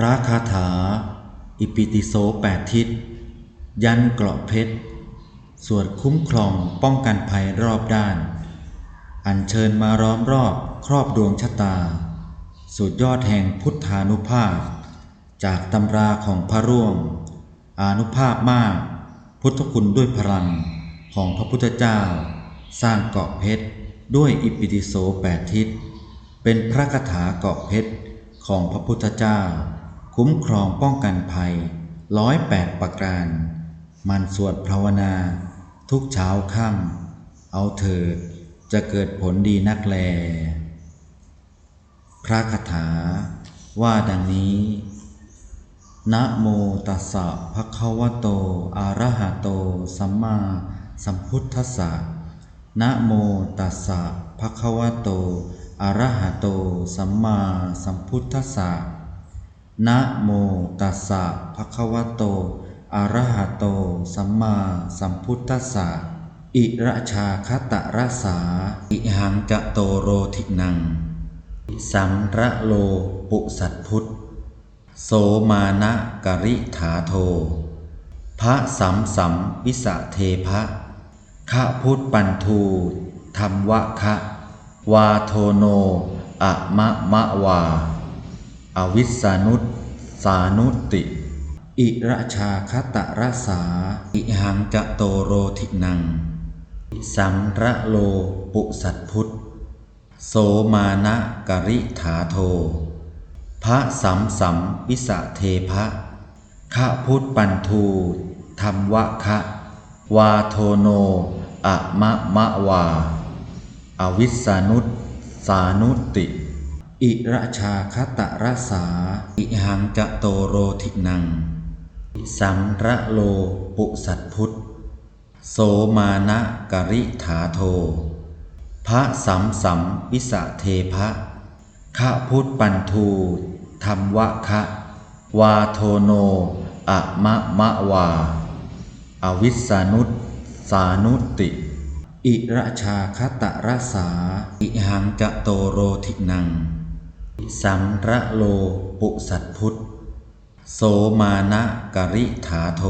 พระคาถา อิปิติโสแปดทิศ ยันเกราะเพชร สวดคุ้มครองป้องกันภัยรอบด้าน อัญเชิญมาร้อมรอบครอบดวงชะตา สุดยอดแห่งพุทธานุภาพ จากตำราของพระร่วง อานุภาพมาก พุทธคุณด้วยพลังของพระพุทธเจ้า สร้างเกาะเพชรด้วยอิปิติโสแปดทิศ เป็นพระคาถาเกาะเพชรของพระพุทธเจ้า คุ้มครองป้องกันภัยร้อยแปดประการ มันสวดภาวนา ทุกเช้าค่ำเอาเถิดจะเกิดผลดีนักแล พระคาถาว่าดังนี้ นะโมตัสสะภะคะวะโต อะระหะโต สัมมาสัมพุทธัสสะ นะโมตัสสะภะคะวะโต อะระหะโต สัมมาสัมพุทธัสสะ นะโมตัสสะภะคะวะโต อะระหะโต สัมมาสัมพุทธัสสะ อิระชาคตะรัสสา อิหังจะโตโรทินัง สัมระโลปุสัตพุทธ โสมานะกริถาโท พระสัมสัมวิสะเทพะขะพุทธปันทูธรรมวะคะ วาโทโนอะมะมะวา อวิสานุตสานุติ อิระชาคตะรสสาอิหังจะโตโรทินัง สัมระโลปุสัตพุทธโสมานะกริถาโท พระสัมสัมวิสะเทพะขะพุทธปันทูธรรมวะคะวาโทโนอะมะมะวา อวิสานุตสานุติ อิระชาคตะรัสา อิหังจะโตโรทินัง สัมระโลปุสัตพุทธ โสมานะกริถาโท พระสัมสัมวิสะเทพะขะพุทธปันทูธรรมวะคะวาโทโนอะมะมะวา อวิสานุตสานุติ อิระชาคตะรัสสา อิหังจะโตโรทินัง สัมระโลปุสัตพุทธโสมานะกริถาโท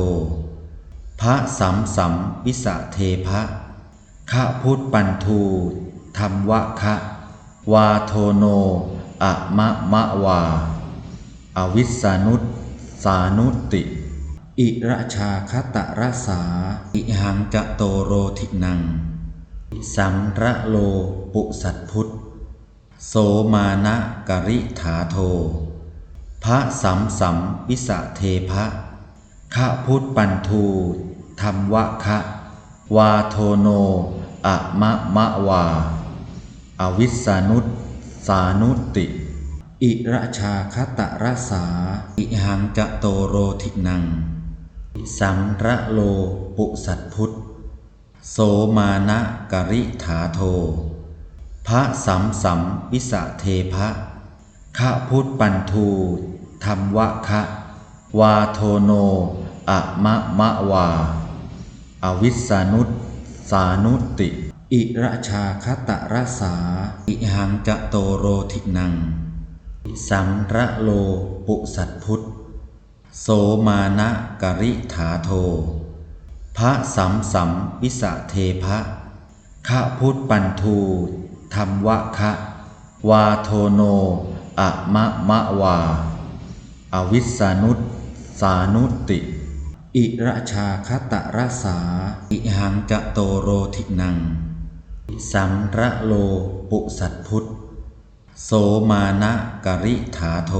พระสัมสัมวิสะเทพะขะพุทธปันทูธรรมวะคะวาโทโนอะมะมะวา อวิสานุตสานุติ อิระชาคตะรัสสา อิหังจะโตโรทินัง สัมระโลปุสัตพุทธ โสมานะกริถาโท พระสัมสัมวิสะเทพะขะพุทธปันทูธรรมวะคะวาโทโนอะมะมะวา อวิสานุตสานุติ อิระชาคตะรัสา อิหังจะโตโรทินัง สัมระโลปุสัตพุทธโสมานะกริถาโท พระสัมสัมวิสะเทพะขะพุทธปันทูธรรมวะคะวาโทโนอะมะมะวา อวิสานุตสานุติ อิระชาคตะรัสา อิหังจะโตโรทินัง สัมระโลปุสัตพุทธโสมานะกริถาโท พระสัมสัมวิสะเทพะขะพุทธปันทู ธรรมวะคะวาโทโนอะมะมะวา อวิสานุตสานุติ อิระชาคตะรัสา อิหังจะโตโรทินัง สัมระโลปุสัตพุทธ โสมานะกริถาโท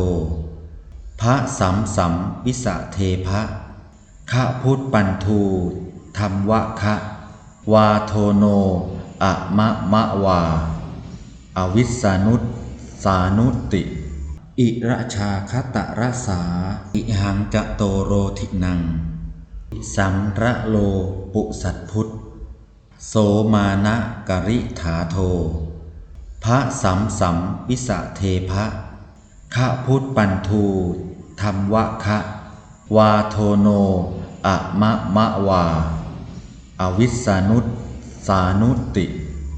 พระสัมสัมวิสะเทพะขะพุทธปันทูธรรมวะคะ วาโทโนอะมะมะวา อวิสานุตสานุติ อิระชาคตะรัสา อิหังจะโตโรทินัง สัมระโลปุสัตพุทธโสมานะกริถาโท พระสัมสัมวิสะเทพะขะพุทธปันทูธรรมวะคะวาโทโนอะมะมะวา อวิสานุตสานุติ